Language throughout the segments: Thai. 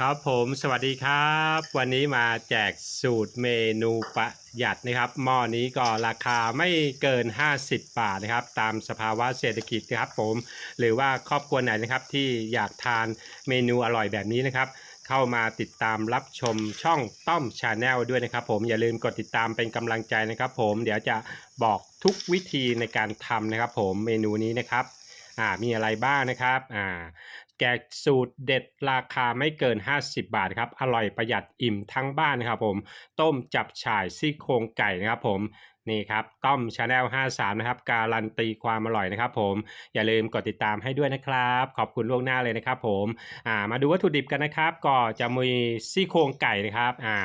ครับผมสวัสดีครับ วันนี้มาแจกสูตรเมนูประหยัดนะครับ หม้อนี้ก็ราคาไม่เกิน 50 บาทนะครับ ตามสภาวะเศรษฐกิจนะครับผมหรือว่าครอบครัวไหนนะครับที่อยากทานเมนูอร่อยแบบนี้นะครับ เข้ามาติดตามรับชมช่องต้อมชาแนลด้วยนะครับผมอย่าลืมกดติดตามเป็นกำลังใจนะครับ ผมเดี๋ยวจะบอกทุกวิธีในการทำนะครับ ผมเมนูนี้นะครับอ่ามีอะไรบ้างนะครับอ่า แกงสูตรเด็ดราคาไม่เกิน 50 บาทครับ อร่อยประหยัดอิ่มทั้งบ้านนะครับผม ต้มจับฉ่ายซี่โครงไก่นะครับผมนี่ครับต้อมชาแนล53 นะครับ การันตีความอร่อยนะครับผม อย่าลืมกดติดตามให้ด้วยนะครับ ขอบคุณล่วงหน้าเลยนะครับผมอ่ามาดูวัตถุดิบกันนะครับ ก็จะมีซี่โครงไก่นะครับอ่า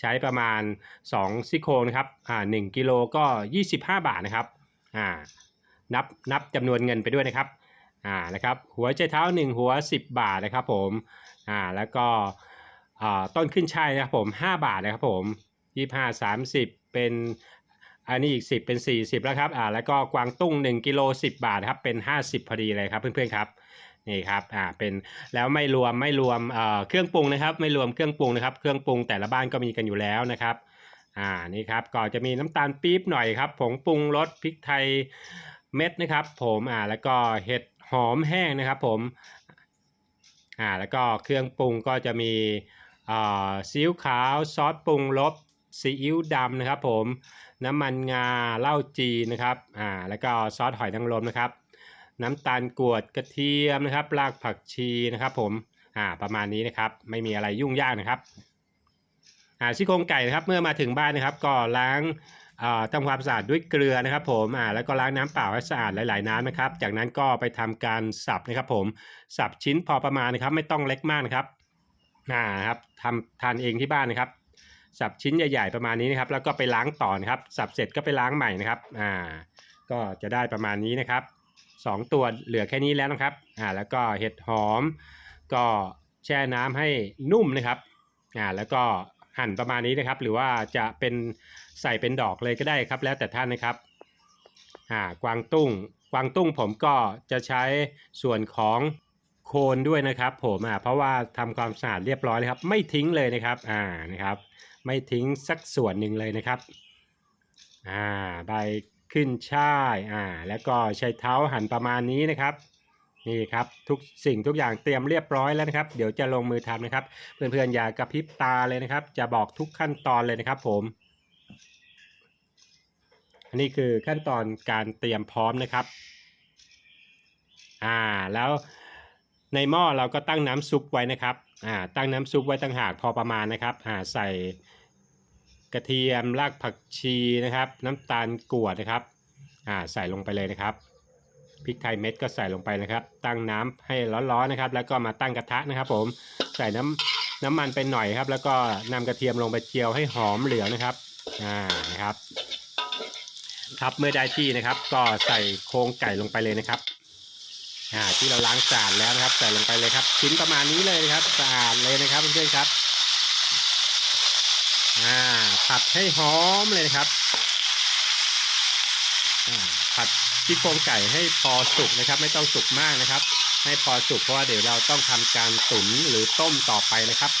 ใช้ประมาณ 2 ซี่โครงครับอ่า1กิโลก็ 25 บาทนะครับอ่านับนับจำนวนเงินไปด้วยนะครับ อ่านะครับหัวใจเท้า 1 หัว 10 บาทนะครับผมอ่าแล้วก็อ่าต้นขึ้นช่ายนะครับผม 5 บาทนะครับผม 25 30 เป็นอันนี้อีก 10 เป็น 40 แล้วครับอ่าแล้วก็กวางตุ้ง 1กิโล10 บาทครับเป็น 50 พอดีเลยครับเพื่อนๆครับนี่ครับอ่าเป็นแล้วไม่รวมไม่รวมเอ่อเครื่องปรุงนะครับไม่รวมเครื่องปรุงนะครับเครื่องปรุงแต่ละบ้านก็มีกันอยู่แล้วนะครับอ่านี่ครับก็จะมีน้ำตาลปี๊บหน่อยครับผงปรุงรสพริกไทยเม็ดนะครับ ผมอ่าแล้วก็เห็ด หอมแห้งนะครับผมอ่าแล้วก็เครื่องปรุงก็จะมีอ่าซีอิ๊วขาวซอสปรุงรสซีอิ๊วดำนะครับผมน้ำมันงาเหล้าจีนะครับอ่าแล้วก็ซอสหอยนางรมนะครับ น้ำตาลกรวดกระเทียมนะครับรากผักชีนะครับผมอ่าประมาณนี้นะครับไม่มีอะไรยุ่งยากนะครับอ่าซี่โครงไก่นะครับเมื่อมาถึงบ้านนะครับ ก็ล้าง ทำความสะอาดด้วยเกลือนะครับผมอ่าแล้วก็ล้างน้ำเปล่าให้สะอาดหลาย ๆ น้ำนะครับ จากนั้นก็ไปทำการสับนะครับผมสับชิ้นพอประมาณนะครับ ไม่ต้องเล็กมากนะครับอ่าครับทำทานเองที่บ้านนะครับ สับชิ้นใหญ่ ๆ ประมาณนี้นะครับ แล้วก็ไปล้างต่อนะครับ สับเสร็จก็ไปล้างใหม่นะครับอ่าก็จะได้ประมาณนี้นะครับสองตัวเหลือแค่นี้แล้วนะครับอ่าแล้วก็เห็ดหอม ก็แช่น้ำให้นุ่มนะครับอ่าแล้วก็ หั่นประมาณนี้นะครับ หรือว่าจะเป็นใส่เป็นดอกเลยก็ได้ครับ แล้วแต่ท่านนะครับอ่ากวางตุ้ง กวางตุ้งผมก็จะใช้ส่วนของโคนด้วยนะครับผมอ่าเพราะว่าทำความสะอาดเรียบร้อยเลยครับ ไม่ทิ้งเลยนะครับอ่านะครับ ไม่ทิ้งสักส่วนหนึ่งเลยนะครับอ่าใบขึ้นช่ายอ่าแล้วก็ใช้เท้าหั่นประมาณนี้นะครับ นี่ครับทุกสิ่งทุกอย่างเตรียมเรียบร้อยแล้วนะครับ เดี๋ยวจะลงมือทำนะครับ เพื่อนๆอย่ากระพริบตาเลยนะครับ จะบอกทุกขั้นตอนเลยนะครับ ผมอันนี้คือขั้นตอนการเตรียมพร้อมนะครับอ่าแล้วในหม้อเราก็ตั้งน้ำซุปไว้นะครับอ่าตั้งน้ำซุปไว้ต่างหากพอประมาณนะครับอ่าใส่กระเทียมรากผักชีนะครับ น้ำตาลกวดนะครับอ่าใส่ลงไปเลยนะครับ พริกไทยเม็ดก็ใส่ลงไปนะครับ ตั้งน้ำให้ร้อนๆนะครับ แล้วก็มาตั้งกระทะนะครับ ผมใส่น้ำน้ำมันไปหน่อยครับ แล้วก็นำกระเทียมลงไปเจียวให้หอมเหลืองนะครับอ่านะครับครับเมื่อได้ที่นะครับ ก็ใส่โครงไก่ลงไปเลยนะครับอ่าที่เราล้างสะอาดแล้วนะครับ ใส่ลงไปเลยครับ ชิ้นประมาณนี้เลยนะครับสะอาดเลยนะครับเพื่อนๆครับอ่าผัดให้หอมเลยนะครับอ่าผัด ที่โครงไก่ให้พอสุกนะครับ ไม่ต้องสุกมากนะครับ ให้พอสุกเพราะว่าเดี๋ยวเราต้องทำการตุ๋นหรือต้มต่อไปนะครับ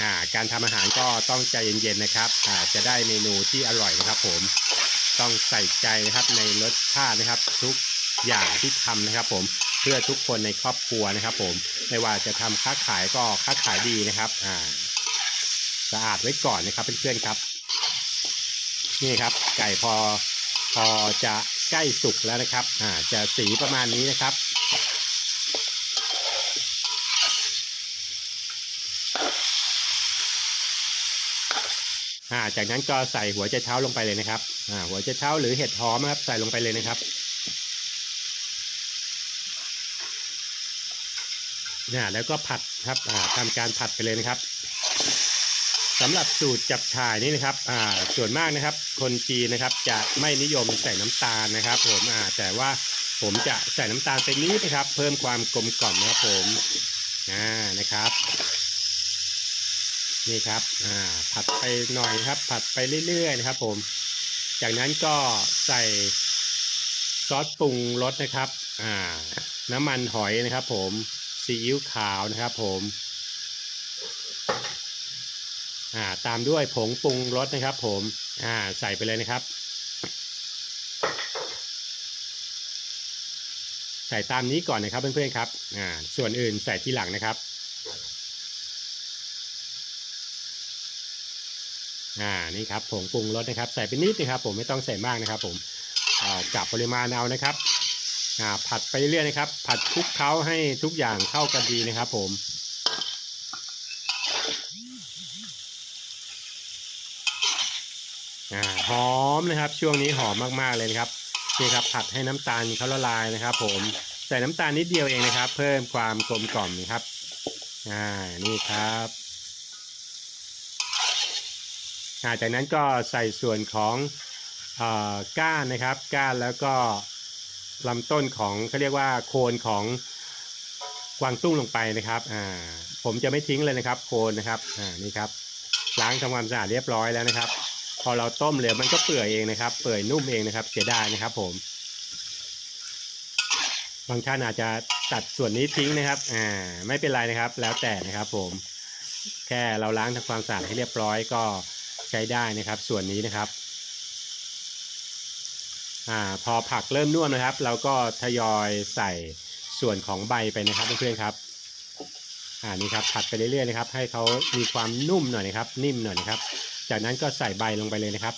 อ่าการทำอาหารก็ต้องใจเย็นๆนะครับอ่าจะได้เมนูที่อร่อยนะครับ ผมต้องใส่ใจนะครับในรสชาตินะครับ ทุกอย่างที่ทำนะครับ ผมเพื่อทุกคนในครอบครัวนะครับ ผมไม่ว่าจะทำค้าขายก็ค้าขายดีนะครับอ่าสะอาดไว้ก่อนนะครับเพื่อนๆครับ นี่ครับ ไก่พอพอจะใกล้สุกแล้วนะครับ อ่า จะสีประมาณนี้นะครับ อ่า จากนั้นก็ใส่หัวใจเท้าลงไปเลยนะครับ อ่า หัวใจเท้าหรือเห็ดหอมนะครับ ใส่ลงไปเลยนะครับนะแล้วก็ผัดครับ อ่าทำการผัดไปเลยนะครับ สำหรับสูตรจับฉ่ายนี่นะครับอ่าส่วนมากนะครับ คนจีนนะครับจะไม่นิยมใส่น้ำตาลนะครับ ผมอ่าแต่ว่าผมจะใส่น้ำตาลไปนิดนะครับ เพิ่มความกลมกล่อมนะครับผมอ่านะครับ นี่ครับอ่าผัดไปหน่อยครับ ผัดไปเรื่อยๆนะครับ ผม จากนั้นก็ใส่ซอสปรุงรสนะครับ อ่า น้ำมันหอยนะครับ ผมซีอิ๊วขาวนะครับ ผม อ่าตามด้วยผงปรุงรสนะครับ ผมอ่าใส่ไปเลยนะครับ ใส่ตามนี้ก่อนนะครับเพื่อนๆครับอ่าส่วนอื่นใส่ทีหลังนะครับอ่านี่ครับผงปรุงรสนะครับ ใส่ไปนิดนะครับ ผมไม่ต้องใส่มากนะครับ ผมอ่าจับปริมาณเอานะครับอ่าผัดไปเรื่อยๆนะครับ ผัดคลุกเคล้าให้ทุกอย่างเข้ากันดีนะครับ ผม อ่าหอมนะครับ ช่วงนี้หอมมากๆเลยนะครับนี่ครับผัดให้น้ำตาลเขาละลายนะครับ ผมใส่น้ำตาลนิดเดียวเองนะครับ เพิ่มความกลมกล่อมนะครับอ่านี่ครับอ่าจากนั้นก็ใส่ส่วนของเอ่อก้านนะครับ ก้านแล้วก็ลำต้นของเขาเรียกว่าโคนของกวางตุ้งลงไปนะครับอ่าผมจะไม่ทิ้งเลยนะครับ โคนนะครับอ่านี่ครับล้างทำความสะอาดเรียบร้อยแล้วนะครับ พอเราต้มเหลวมันก็เปื่อยเองนะครับ เปื่อยนุ่มเองนะครับ เสียดายนะครับผม บางท่านอาจจะตัดส่วนนี้ทิ้งนะครับ อ่า ไม่เป็นไรนะครับ แล้วแต่นะครับ ผม แค่เราล้างทำความสะอาดให้เรียบร้อยก็ใช้ได้นะครับ ส่วนนี้นะครับ อ่า พอผักเริ่มนุ่มนะครับ เราก็ทยอยใส่ส่วนของใบไปนะครับเพื่อนๆครับอ่านี่ครับผัดไปเรื่อยๆนะครับ ให้เขามีความนุ่มหน่อยนะครับ นิ่มหน่อยนะครับ จากนั้นก็ใส่ใบลงไปเลยนะครับ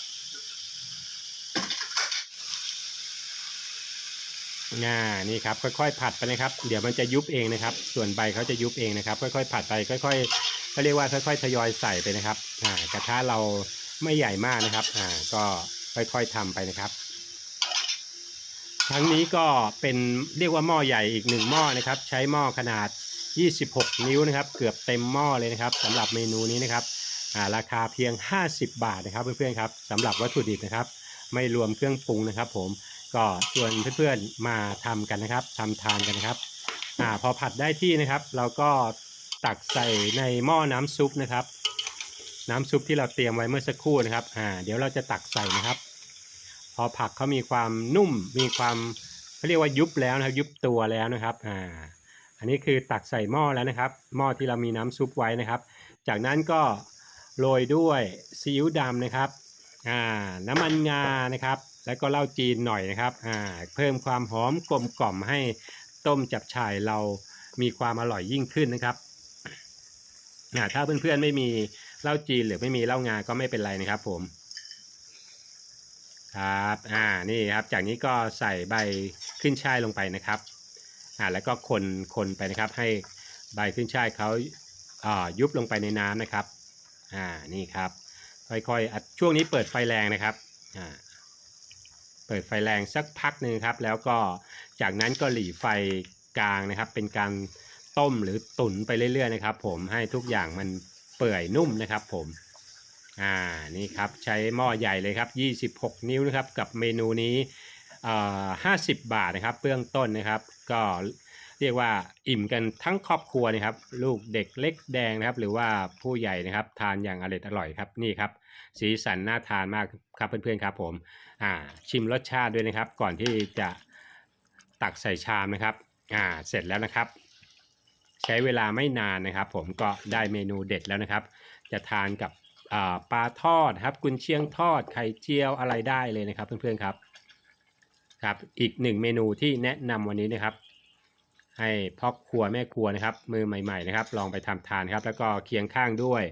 อ่านี่ครับค่อยๆผัดไปนะครับ เดี๋ยวมันจะยุบเองนะครับ ส่วนใบเขาจะยุบเองนะครับ ค่อยๆผัดไปค่อยๆเขาเรียกว่าค่อยๆทยอยใส่ไปนะครับอ่ากระทะเราไม่ใหญ่มากนะครับอ่าก็ค่อยๆทำไปนะครับทั้งนี้ก็เป็นเรียกว่าหม้อใหญ่อีกหนึ่งหม้อนะครับ ใช้หม้อขนาด 26 นิ้วนะครับ เกือบเต็มหม้อเลยนะครับสำหรับเมนูนี้นะครับ ราคาเพียง 50 บาทนะครับ เพื่อนๆครับสำหรับวัตถุดิบนะครับ ไม่รวมเครื่องปรุงนะครับ ผมก็ชวนเพื่อนๆมาทำกันนะครับทำทานกันนะครับอ่าพอผัดได้ที่นะครับ เราก็ตักใส่ในหม้อน้ำซุปนะครับ น้ำซุปที่เราเตรียมไว้เมื่อสักครู่นะครับอ่าเดี๋ยวเราจะตักใส่นะครับ พอผักเขามีความนุ่มมีความเขาเรียกว่ายุบแล้วนะครับ ยุบตัวแล้วนะครับอ่าอันนี้คือตักใส่หม้อแล้วนะครับ หม้อที่เรามีน้ำซุปไว้นะครับ จากนั้นก็ โรยด้วยซีอิ๊วดำนะครับอ่าน้ำมันงานะครับ แล้วก็เหล้าจีนหน่อยนะครับอ่าเพิ่มความหอมกลมกล่อมให้ต้มจับฉ่ายเรามีความอร่อยยิ่งขึ้นนะครับอ่าถ้าเพื่อนๆไม่มีเหล้าจีนหรือไม่มีเหล้างาก็ไม่เป็นไรนะครับผมครับอ่านี่ครับจากนี้ก็ใส่ใบขึ้นช่ายลงไปนะครับอ่าแล้วก็คนคนไปนะครับให้ใบขึ้นช่ายเขาอ่ายุบลงไปในน้ำนะครับ อ่านี่ครับ ค่อยๆอัดช่วงนี้เปิดไฟแรงนะครับอ่าเปิดไฟแรงสักพักหนึ่งครับ แล้วก็จากนั้นก็หลีไฟกลางนะครับ เป็นการต้มหรือตุ๋นไปเรื่อยๆนะครับ ผมให้ทุกอย่างมันเปื่อยนุ่มนะครับ ผมอ่านี่ครับใช้หม้อใหญ่เลยครับ 26 นิ้วนะครับ กับเมนูนี้ห้าสิบบาทนะครับเบื้องต้นนะครับ ก็ เรียกว่าอิ่มกันทั้งครอบครัวนะครับ ลูกเด็กเล็กแดงนะครับ หรือว่าผู้ใหญ่นะครับ ทานอย่างอร่อยอร่อยครับนี่ครับ สีสันน่าทานมากครับเพื่อนๆครับผมอ่าชิมรสชาติด้วยนะครับ ก่อนที่จะตักใส่ชามนะครับอ่าเสร็จแล้วนะครับ ใช้เวลาไม่นานนะครับ ผมก็ได้เมนูเด็ดแล้วนะครับ จะทานกับปลาทอดครับกุนเชียงทอดไข่เจียวอะไรได้เลยนะครับ เพื่อนๆครับครับ อีกหนึ่งเมนูที่แนะนำวันนี้นะครับ ให้พ่อครัวแม่ครัวนะครับ มือใหม่ๆนะครับ ลองไปทำทานครับ แล้วก็เคียงข้างด้วย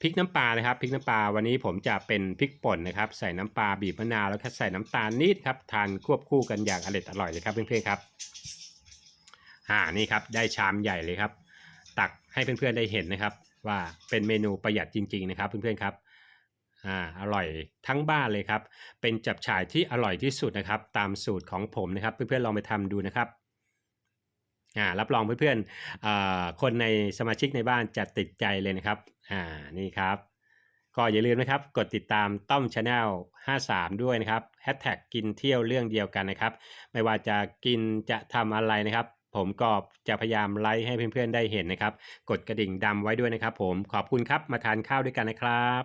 พริกน้ำปลานะครับพริกน้ำปลาวันนี้ผมจะเป็นพริกป่นนะครับ ใส่น้ำปลาบีบมะนาวแล้วก็ใส่น้ำตาลนิดครับทานควบคู่กันอย่างอร่อยอร่อยเลยครับเพื่อนๆครับอ่านี่ครับได้ชามใหญ่เลยครับ ตักให้เพื่อนๆได้เห็นนะครับ ว่าเป็นเมนูประหยัดจริง ๆ นะครับเพื่อนๆครับ อ่าอร่อยทั้งบ้านเลยครับ เป็นจับฉ่ายที่อร่อยที่สุดนะครับ ตามสูตรของผมนะครับ เพื่อนๆลองไปทำดูนะครับอ่ารับรองเพื่อนๆอ่าคนในสมาชิกในบ้านจะติดใจเลยนะครับอ่านี่ครับ ก็อย่าลืมนะครับ กดติดตามต้อมชาแนล53 ด้วยนะครับแฮชแท็กกินเที่ยวเรื่องเดียวกันนะครับ ไม่ว่าจะกินจะทำอะไรนะครับ ผมก็จะพยายามไลฟ์ให้เพื่อนๆได้เห็นนะครับ กดกระดิ่งดำไว้ด้วยนะครับ ผมขอบคุณครับมาทานข้าวด้วยกันนะครับ